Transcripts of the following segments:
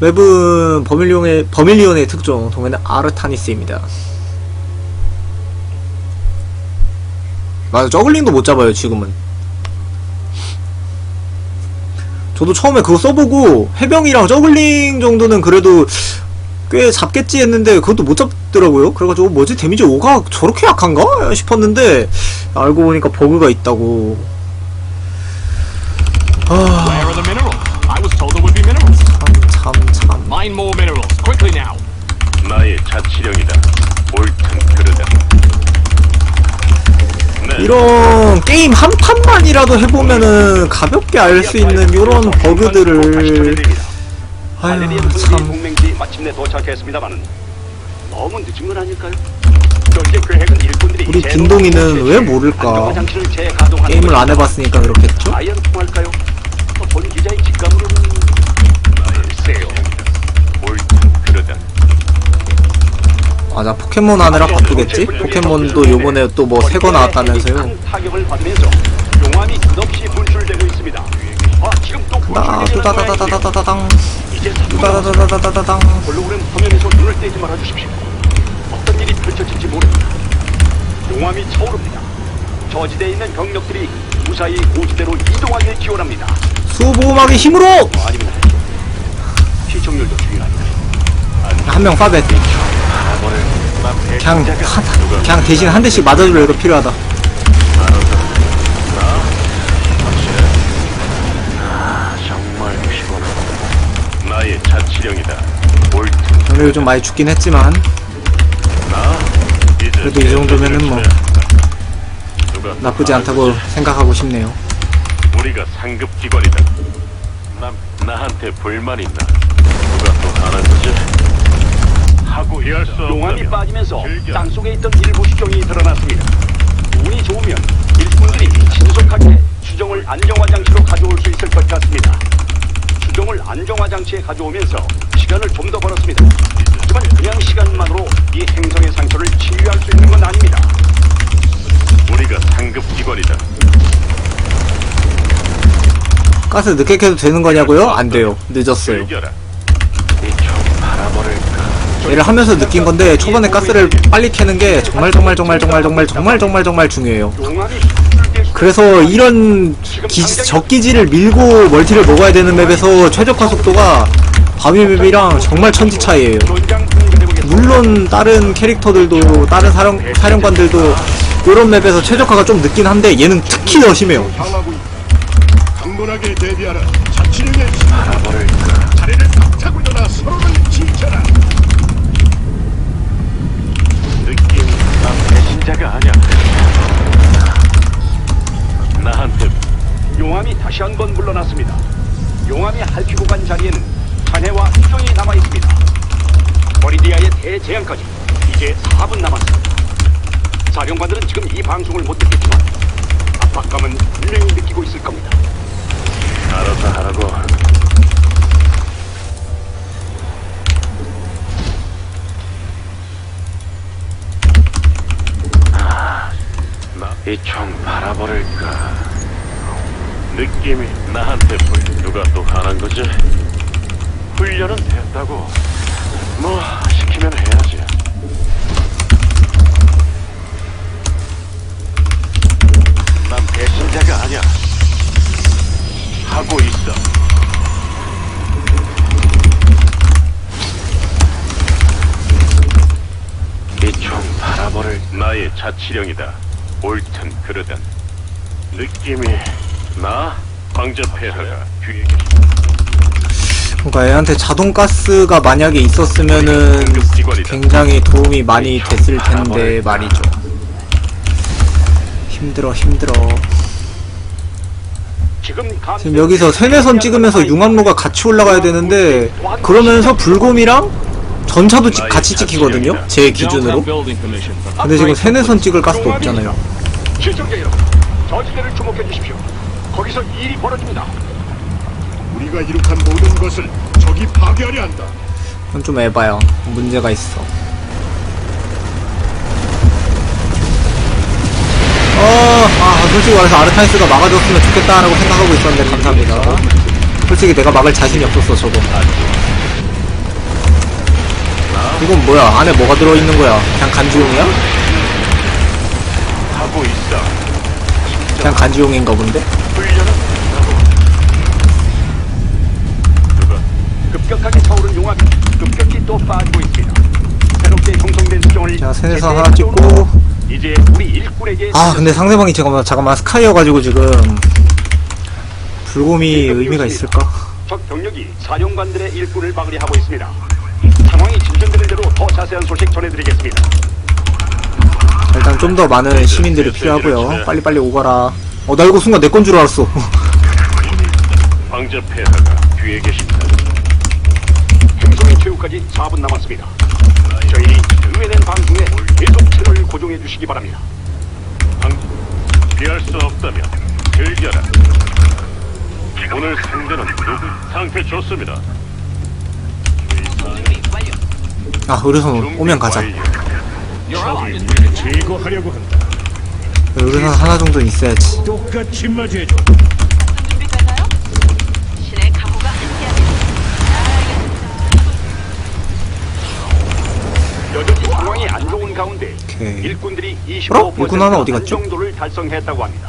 웹은 버밀리온의, 버밀리온의 특종, 동해는 아르타니스입니다. 맞아, 저글링도 못 잡아요, 지금은. 저도 처음에 그거 써보고, 해병이랑 저글링 정도는 그래도 꽤 잡겠지 했는데, 그것도 못 잡더라고요. 그래가지고, 뭐지, 데미지 5가 저렇게 약한가? 싶었는데, 알고 보니까 버그가 있다고. 아, Mine more minerals, quickly now. 나의 자치령이다. 옳든 그르다. 네, 이런 게임 한 판만이라도 해보면은 가볍게 알 수 있는 이런 버그들을 아유 참 동맹지 마침내 도착했습니다만은 너무 늦은 건 아닐까요? 또 이제 계획은 일꾼들이 우리 제노 빈동이는 왜 모를까? 안정화 장치를 재가동하는 게임을 거죠. 안 해봤으니까 그렇겠죠? 과연 통할까요? 또본 기자의 직감으로는 맞아 포켓몬 하느라 바쁘겠지? 포켓몬도 요번에 또 뭐 새 거 나왔다면서요 큰 타격을 받으면서 용암이 끝없이 분출되고 있습니다. 아 지금 또 나 분출되는 두다다다다다다당 이제 3분 두다다다다다다당 홀로그램 화면에서 눈을 떼지 말아 주십시오. 어떤 일이 펼쳐질지 모릅니다. 용암이 차오릅니다. 저지대에 있는 병력들이 무사히 고지대로 이동하길 지원합니다. 수보호막의 힘으로 뭐 아니면 시청률도 중요합니다. 한 명 파벳 그냥 누가 그냥 대신 한 대씩 맞아줄 애가 필요하다 오늘 좀 많이 죽긴 했지만 그래도 이 정도면은 뭐 나쁘지 않다고? 생각하고 싶네요 우리가 상급 기관이다. 나 나한테 불만 있나? 누가 또 하는 거지? 하고 이해할 수 용암이 없다면 빠지면서 즐겨. 땅 속에 있던 일부 수정이 드러났습니다. 운이 좋으면 일꾼들이 신속하게 수정을 안정화 장치로 가져올 수 있을 것 같습니다. 수정을 안정화 장치에 가져오면서 시간을 좀 더 벌었습니다. 하지만 그냥 시간만으로 이 행성의 상처를 치유할 수 있는 건 아닙니다. 우리가 상급 기관이다. 가스 늦게 켜도 되는 거냐고요? 안 돼요 늦었어요 즐겨라. 이총 바라버릴까? 얘를 하면서 느낀 건데 초반에 가스를 빨리 캐는 게 정말 정말 정말 정말 정말 정말 정말 정말 중요해요. 그래서 이런 기, 적기지를 밀고 멀티를 먹어야 되는 맵에서 최적화 속도가 바위 맵이랑 정말 천지 차이예요. 물론 다른 캐릭터들도 다른 사령 사령관들도 이런 맵에서 최적화가 좀 늦긴 한데 얘는 특히 더 심해요. 당 다시 한 번 물러났습니다. 용암이 핥히고 간 자리에는 잔해와 수정이 남아 있습니다. 버리디아의 대재앙까지 이제 4분 남았습니다. 사령관들은 지금 이 방송을 못 듣겠지만 압박감은 분명히 느끼고 있을 겁니다. 알아서 하라고. 아, 나 이 총 바라버릴까? 느낌이 나한테 보여. 누가 또 하는 거지? 훈련은 됐다고. 뭐 시키면 해야지. 난 배신자가 아니야. 하고 있어. 이총 바라버릴 나의 자치령이다. 옳든 그르든 느낌이 나 황제 폐하가 계시. 그러니까 얘한테 자동 가스가 만약에 있었으면은 굉장히 도움이 많이 됐을 텐데 말이죠. 힘들어 힘들어. 지금, 여기서 세뇌선 찍으면서 융합로가 같이 올라가야 되는데 그러면서 불곰이랑 전차도 찍- 같이 찍히거든요. 제 기준으로. 근데 지금 세뇌선 찍을 가스도 없잖아요. 거기서 일이 벌어집니다. 우리가 이룩한 모든 것을 적이 파괴하려 한다. 그건 좀 에바야. 문제가 있어. 어, 아, 솔직히 말해서 아르타니스가 막아줬으면 좋겠다라고 생각하고 있었는데 감사합니다. 솔직히 내가 막을 자신이 없었어, 저도. 이건 뭐야? 안에 뭐가 들어있는 거야? 그냥 간지용이야? 하고 있어. 그냥 간지용인가 본데? 훈련은 누가 급격하게 차오른 용암이 급격히 또 빠지고 있습니다. 새롭게 형성된 수정을 자, 제때 하나 찍고. 가져오는 이제 우리 일꾼에게 아 근데 상대방이 잠깐만 잠깐만 스카이여가지고 지금 불곰이 의미가 있을까? 적 병력이 사령관들의 일꾼을 막으려 하고 있습니다. 상황이 진전되는 대로 더 자세한 소식 전해드리겠습니다. 일단 좀 더 많은 시민들이 필요하고요. 빨리빨리 오거라. 어 나 이거 순간 내 건 줄 알았어. 황제 폐하가 뒤에 계십니다. 행성의 최후까지 4분 남았습니다. 저희 의회된 방송에 계속 채널을 고정해 주시기 바랍니다. 방 피할 수 없다면 즐겨라. 오늘 상대는 누구? 상태 좋습니다. 아 의료선 오면 가자. Attacked. 제거하려고 한다. 의료선 하나 정도는 있어야지. 똑같이 맞이해줘. 준비 되나요? 신의 가호가 함께하겠습니다. 여전히 상황이 안 좋은 가운데 오케이. 일꾼들이 그럼? 25% 일꾼 하나 어디 갔죠? 정도를 달성했다고 합니다.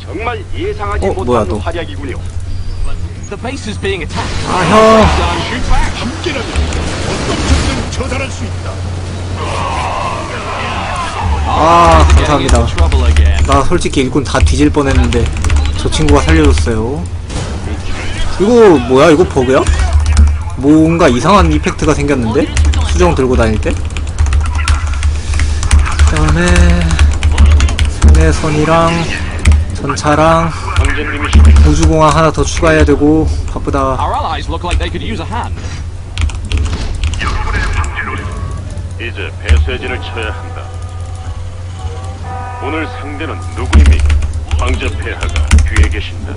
정말 예상하지 어, 뭐야, 못한 너. 활약이군요. The base is being attacked. 아 형. 함께라면 어떤 적든 처단할 수 있다. 아 감사합니다. 나 솔직히 일꾼 다 뒤질 뻔했는데 저 친구가 살려줬어요. 이거 뭐야? 이거 버그야? 뭔가 이상한 이펙트가 생겼는데? 수정 들고 다닐 때? 그 다음에 세네선이랑 전차랑 황제님이십니까? 우주공항 하나 더 추가해야 되고 바쁘다. Our allies look like they could use a hand. 이제 배쇄진을 쳐야 한다. 오늘 상대는 누구입니까? 황제 폐하가 뒤에 계신다.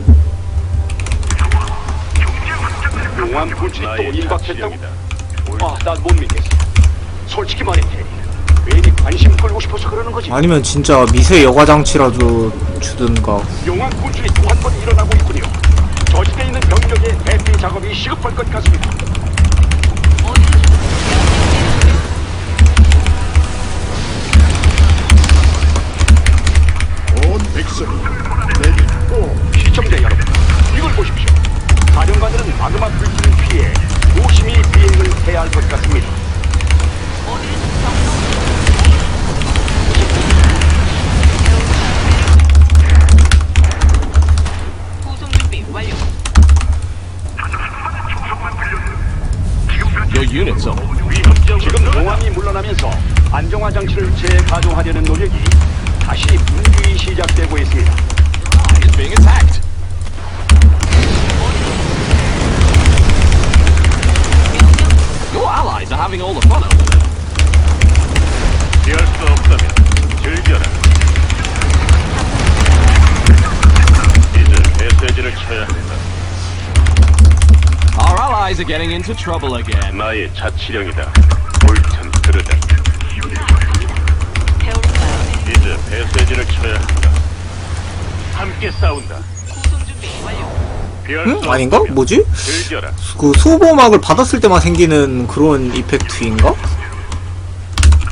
용암 또 나의 임박했다고? 자치령이다. 아, 난 못 믿겠어. 솔직히 말해, 테리. 괜히 관심 끌고 싶어서 그러는 거지. 아니면 진짜 미세 여과장치라도 주든가. 용암 분출이 또 한 번 일어나고 있군요. 저지대에 있는 병력의 대피 작업이 시급할 것 같습니다. 5, 4, 시청자 여러분, 이걸 보십시오. 사령관들은 마그마 불길을 피해 52 Are having all the fun over there. 피할 수 없다면 즐겨라. 이제 배쇄진을 쳐야 한다. Our allies are getting into trouble again. 나의 자치령이다. 옳든. 배울까요? 이제 배쇄진을 쳐야 한다. 함께 싸운다. 응? 수 아닌가? 뭐지? 그 수보막을 받았을 때만 생기는 그런 이펙트인가?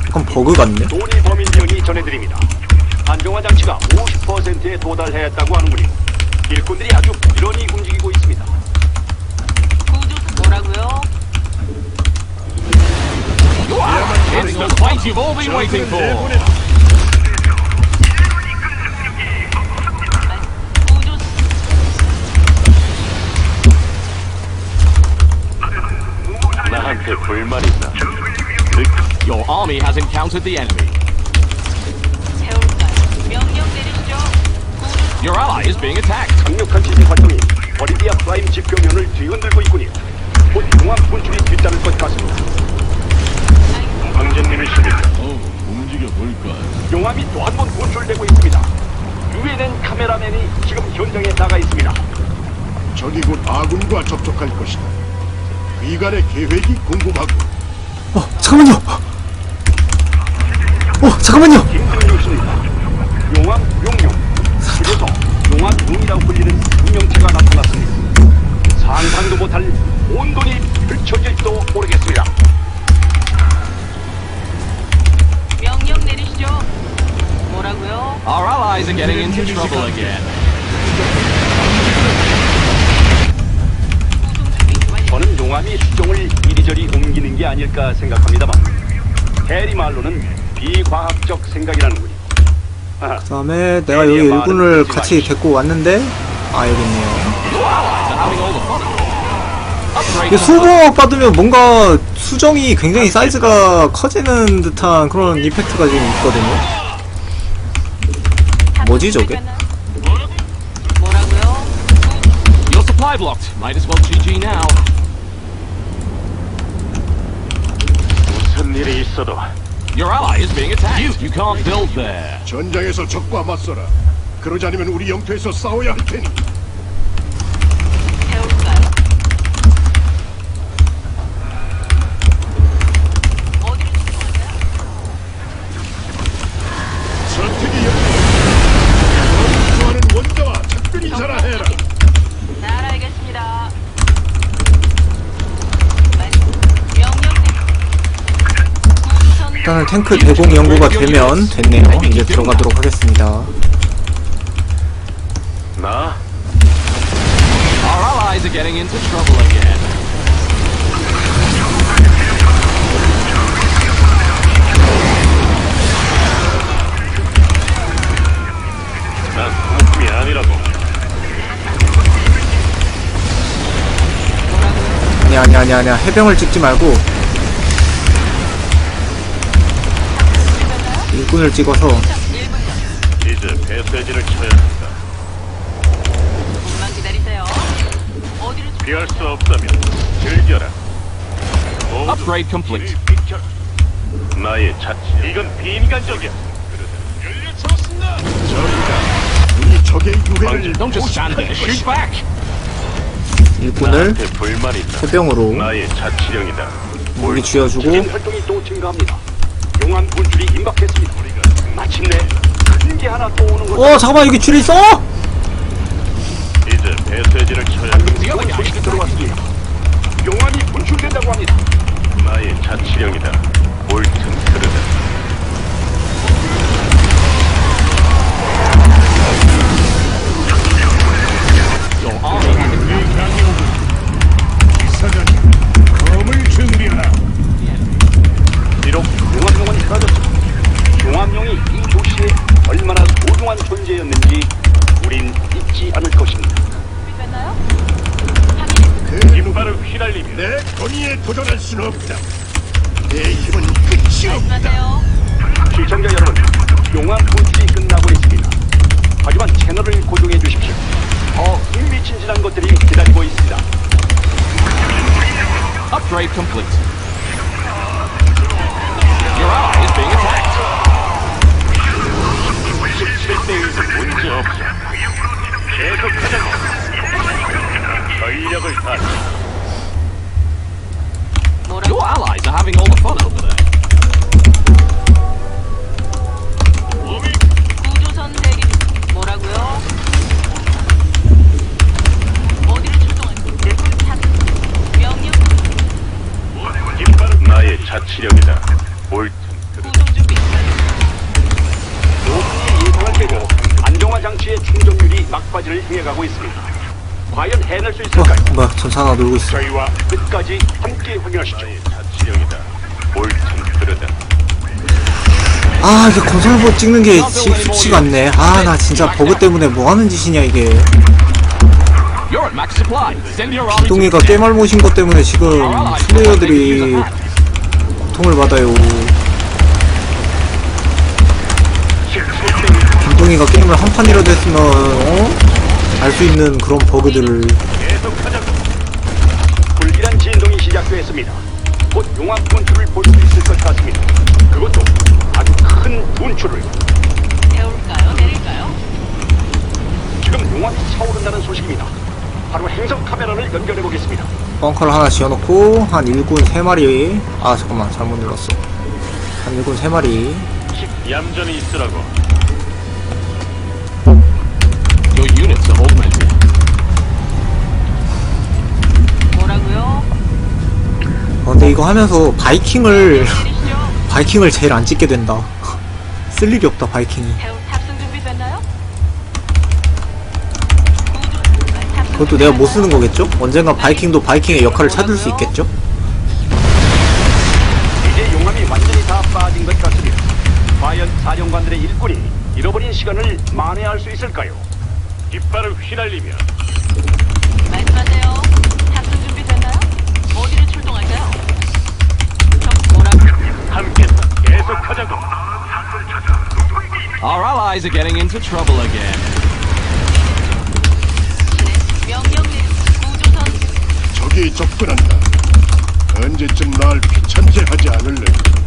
약간 버그 같네. 도니 범인위원이 전해드립니다. 안정화 장치가 50%에 도달했다고 하는군요. 일꾼들이 아주 부지런히 움직이고 있습니다. 구조 뭐라고요? It's the fight you've all been waiting for. 나한테 불만 있나? 느 Your army has encountered the enemy. 명령 내리시죠. Your ally is being attacked. 강력한 지지 활동이 버리디아 프라임 지표면을 뒤흔들고 있군요. 곧 용암 분출이 뒤따를 것 같습니다. 황제님이십니까? 용암이 또 한 번 분출되고 있습니다. 유해된 카메라맨이 지금 현장에 나가 있습니다. 적이 곧 아군과 접촉할 것이다. 미간의 계획이 궁금하고. 어, 잠깐만요. 어, 잠깐만요. 용암 용룡. 그래서 용왕 용이라고 불리는 운명체가 나타났습니다. 상상도 못할 온돈이 펼쳐질지도 모르겠습니다. 명령 내리시죠. 뭐라고요? Our allies are getting into trouble again. 저는 용암이 수정을 이리저리 옮기는 게 아닐까 생각합니다만 대리 말로는 비과학적 생각이라는군요. 아하, 그 다음에 내가 여기 일군을 같이 데리고 왔는데 아 여기 있네요 수공학 받으면 뭔가 수정이 굉장히 사이즈가 커지는 듯한 그런 이펙트가 지금 있거든요 뭐지, 저게? 뭐라고요? Your supply blocked. Might as well GG now. 무슨 일이 있어도 Your ally is being attacked. You can't build there. 전장에서 적과 맞서라. 그러지 않으면 우리 영토에서 싸워야 할 테니. 일단은 탱크 대공 연구가 되면 됐네요 이제 들어가도록 하겠습니다 나. 난 아니라고. 아니야 아니야 아니야 아니야 해병을 찍지 말고 일군을 찍어서 이제 배쇄진을 쳐야 한다. 조금만 기다리세요. 어디를 추- 피할 수 없다면 즐겨라. 모두 Upgrade complete. 뒤를 비켜. 나의 자치. 이건 비인간적이야. 우리 적의 유해를 Don't just stand there. Shoot back. 일군을 나한테 불만 있나? 해병으로 나의 자치령이다. 무기 쥐어주고 활동이 또 증가합니다. 용암 분출이 임박했습니다. 마침내 큰 게 하나 또 오는 것. 어 잠깐만 여기 줄 있어? 이제 배쇄진을 쳐야. 좋은 소식이 들어왔습니다. 용암이 분출된다고 합니다. 나의 자치령이다. 옳든 그르다. 용암용이 이 도시에 얼마나 소중한 존재였는지 우린 잊지 않을 것입니다. 그 깃발을 휘날리며 내 권위에 도전할 수는 없다. 내 힘은 끝이 없다. 말씀하세요. 시청자 여러분, 용암 분출이 끝나고 있습니다. 하지만 채널을 고정해 주십시오. 더 흥미진진한 것들이 기다리고 있습니다. upgrade complete. Your ally is being attacked. 17대1 문제 없어. 계속하자고. 하나 놀고 있어 저희와 끝까지 함께 자치령이다. 옳든 그르다. 아 이게 건설보 찍는 게 지- 쉽지가 않네 아 나 진짜 버그 때문에 뭐 하는 짓이냐 이게 You're at max supply. Send your army to 동이가 깨말못인 것 때문에 지금 플레이어들이 고통을 받아요 김동희가 게임을 한 판이라도 했으면 어? 알수 있는 그런 버그들을. 불길한 시작되었습니다. 곧 용암 분출을 볼 수 있을 것 같습니다. 그것도 아주 큰 분출을. 배울까요? 내릴까요? 지금 용암이 차오른다는 소식입니다. 바로 행성 카메라를 연결해 보겠습니다. 벙커를 하나 지어놓고 한 일군 3마리 아 잠깐만 잘못 눌렀어 한 일군 3마리 얌전히 있으라고. Your units are augmented. 어, 근데 이거 하면서 바이킹을. 바이킹을 제일 안 찍게 된다 쓸 일이 없다 바이킹이 그것도 내가 못 쓰는 거겠죠? 언젠가 바이킹도 바이킹의 역할을 찾을 수 있겠죠? 이제 용암이 완전히 다 빠진 것 같습니다. 과연 사령관들의 일꾼이 잃어버린 시간을 만회할 수 있을까요? 깃발을 휘날리며 말씀하세요. 탑승 준비됐나요? 어디를 출동할까요? 저 뭐라고? 함께 계속하자고. Our allies are getting into trouble again. 네, 적이 접근한다. 언제쯤 날 귀찮게 하지 않을래?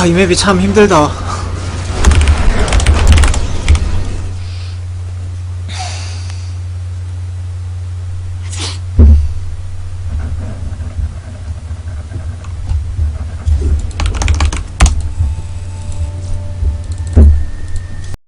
아 이 맵이 참 힘들다